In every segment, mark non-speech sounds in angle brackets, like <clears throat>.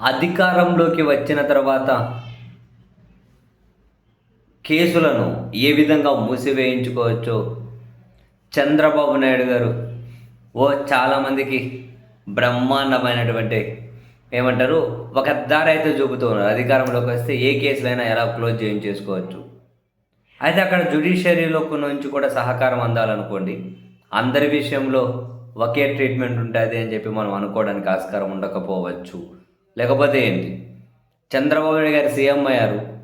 అధికారంలోకి వచ్చిన తర్వాత కేసులను ఏ విధంగా మూసివేయించుకోవచ్చో చంద్రబాబు నాయుడు గారు ఓ చాలామందికి బ్రహ్మాండమైనటువంటి ఏమంటారు ఒక దారి అయితే చూపుతూ ఉన్నారు. అధికారంలోకి వస్తే ఏ కేసులైనా ఎలా క్లోజ్ చేయించేసుకోవచ్చు? అయితే అక్కడ జుడిషియరీలో నుంచి కూడా సహకారం అందాలనుకోండి. అందరి విషయంలో ఒకే ట్రీట్మెంట్ ఉంటుంది అని చెప్పి మనం అనుకోవడానికి ఆస్కారం ఉండకపోవచ్చు. లేకపోతే ఏంటి? చంద్రబాబు నాయుడు గారు సీఎం అయ్యారు.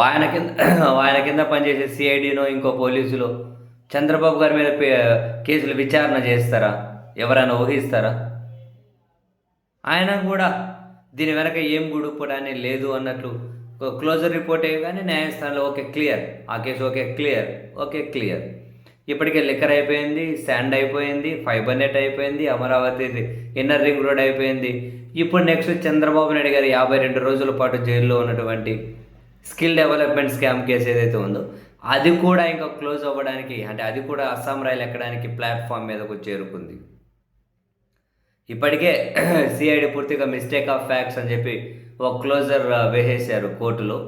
ఆయన కింద ఆయన కింద పనిచేసే సిఐడినో ఇంకో పోలీసులు చంద్రబాబు గారి మీద పే- కేసులు విచారణ చేస్తారా? ఎవరైనా ఊహిస్తారా? ఆయన కూడా దీని వెనక ఏం గుడుపుడానే లేదు అన్నట్లు ఒక క్లోజర్ రిపోర్ట్ కానీ న్యాయస్థానంలో ఓకే క్లియర్. ఆ కేసు ఓకే క్లియర్. Okay clear. ఇప్పటికే లిక్కర్ అయిపోయింది శాండ్ అయిపోయింది ఫైబర్ నెట్ అయిపోయింది అమరావతి ఇన్నర్ రింగ్ రోడ్ అయిపోయింది. ఇప్పుడు నెక్స్ట్ చంద్రబాబు నాయుడు గారు యాభై రెండు రోజుల పాటు జైల్లో ఉన్నటువంటి స్కిల్ డెవలప్మెంట్ స్కామ్ కేసు ఏదైతే ఉందో అది కూడా ఇంకా క్లోజ్ అవ్వడానికి అంటే అది కూడా అస్సాం రైలు ఎక్కడానికి ప్లాట్ఫామ్ మీదకు చేరుకుంది. ఇప్పటికే <clears throat> సిఐడి పూర్తిగా మిస్టేక్ ఆఫ్ ఫ్యాక్ట్స్ అని చెప్పి ఒక క్లోజర్ వేసేశారు కోర్టులో.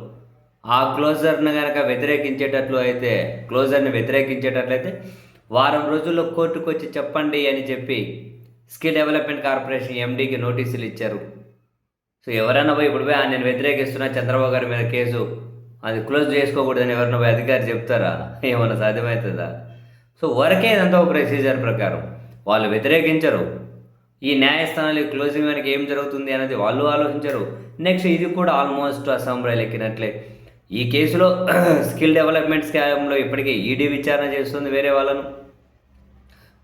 ఆ క్లోజర్ను కనుక వ్యతిరేకించేటట్లు అయితే క్లోజర్ని వ్యతిరేకించేటట్లయితే వారం రోజుల్లో కోర్టుకు వచ్చి చెప్పండి అని చెప్పి స్కిల్ డెవలప్మెంట్ కార్పొరేషన్ ఎండీకి నోటీసులు ఇచ్చారు. సో ఎవరైనా పోయి ఇప్పుడు పోయి "ఆ, నేను వ్యతిరేకిస్తున్నా చంద్రబాబు గారి మీద కేసు అది క్లోజ్ చేసుకోకూడదని ఎవరైనా పోయి అధికారి చెప్తారా? ఏమన్నా సాధ్యమవుతుందా? సో వరకే ఇదంతా ఒక ప్రొసీజర్ ప్రకారం. వాళ్ళు వ్యతిరేకించరు. ఈ న్యాయస్థానాలు క్లోజింగ్ వెనక ఏం జరుగుతుంది అనేది వాళ్ళు ఆలోచించరు. నెక్స్ట్ ఇది కూడా ఆల్మోస్ట్ అసెంబ్లీలు ఎక్కినట్లే. ఈ కేసులో <clears throat> స్కిల్ డెవలప్మెంట్ స్కామ్లో ఇప్పటికే ఈడీ విచారణ చేస్తుంది వేరే వాళ్ళను.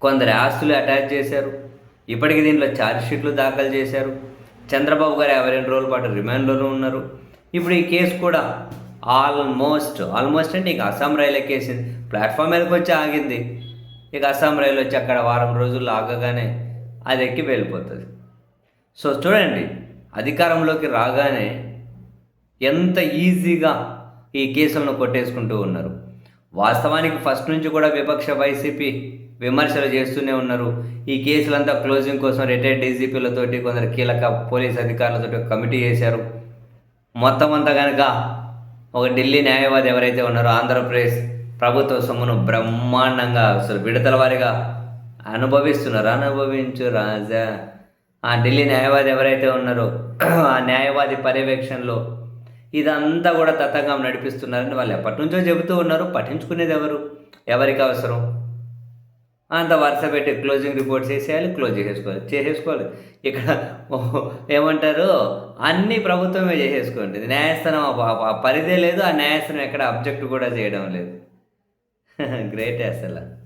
కొందరి ఆస్తులు అటాచ్ చేశారు. ఇప్పటికి దీంట్లో ఛార్జ్ షీట్లు దాఖలు చేశారు. చంద్రబాబు గారు యాభై రెండు రోజుల పాటు రిమాండ్లోనూ ఉన్నారు. ఇప్పుడు ఈ కేసు కూడా ఆల్మోస్ట్ ఆల్మోస్ట్ అంటే ఇక అస్సాం రైలు ఎక్కేసింది ప్లాట్ఫామ్ మీదకి వచ్చి ఆగింది. ఇక అస్సాం రైలు వచ్చి అక్కడ వారం రోజుల్లో ఆగగానే అది ఎక్కి వెళ్ళిపోతుంది. సో చూడండి అధికారంలోకి రాగానే ఎంత ఈజీగా ఈ కేసులను కొట్టేసుకుంటూ ఉన్నారు. వాస్తవానికి ఫస్ట్ నుంచి కూడా విపక్ష వైసీపీ విమర్శలు చేస్తూనే ఉన్నారు. ఈ కేసులంతా క్లోజింగ్ కోసం రిటైర్డ్ డీజీపీలతోటి కొందరు కీలక పోలీస్ అధికారులతో కమిటీ చేశారు. మొత్తం అంతా కనుక ఒక ఢిల్లీ న్యాయవాది ఎవరైతే ఉన్నారో ఆంధ్రప్రదేశ్ ప్రభుత్వ సొమ్మును బ్రహ్మాండంగా అసలు విడతల వారిగా అనుభవిస్తున్నారు? అనుభవించు రాజా. ఆ ఢిల్లీ న్యాయవాది ఎవరైతే ఉన్నారో ఆ న్యాయవాది పర్యవేక్షణలో ఇదంతా కూడా తతంగం నడిపిస్తున్నారని వాళ్ళు ఎప్పటి నుంచో చెబుతూ ఉన్నారు. పఠించుకునేది ఎవరు? ఎవరికి అవసరం? అంత వరుస పెట్టి క్లోజింగ్ రిపోర్ట్స్ వేసేయాలి క్లోజ్ చేసేసుకోవాలి చేసేసుకోవాలి. ఇక్కడ ఏమంటారు? అన్నీ ప్రభుత్వమే చేసేసుకోండి న్యాయస్థానం ఆ- పరిధే లేదు ఆ న్యాయస్థానం ఎక్కడ అబ్జెక్ట్ కూడా చేయడం లేదు. <laughs> గ్రేట్ అసలు.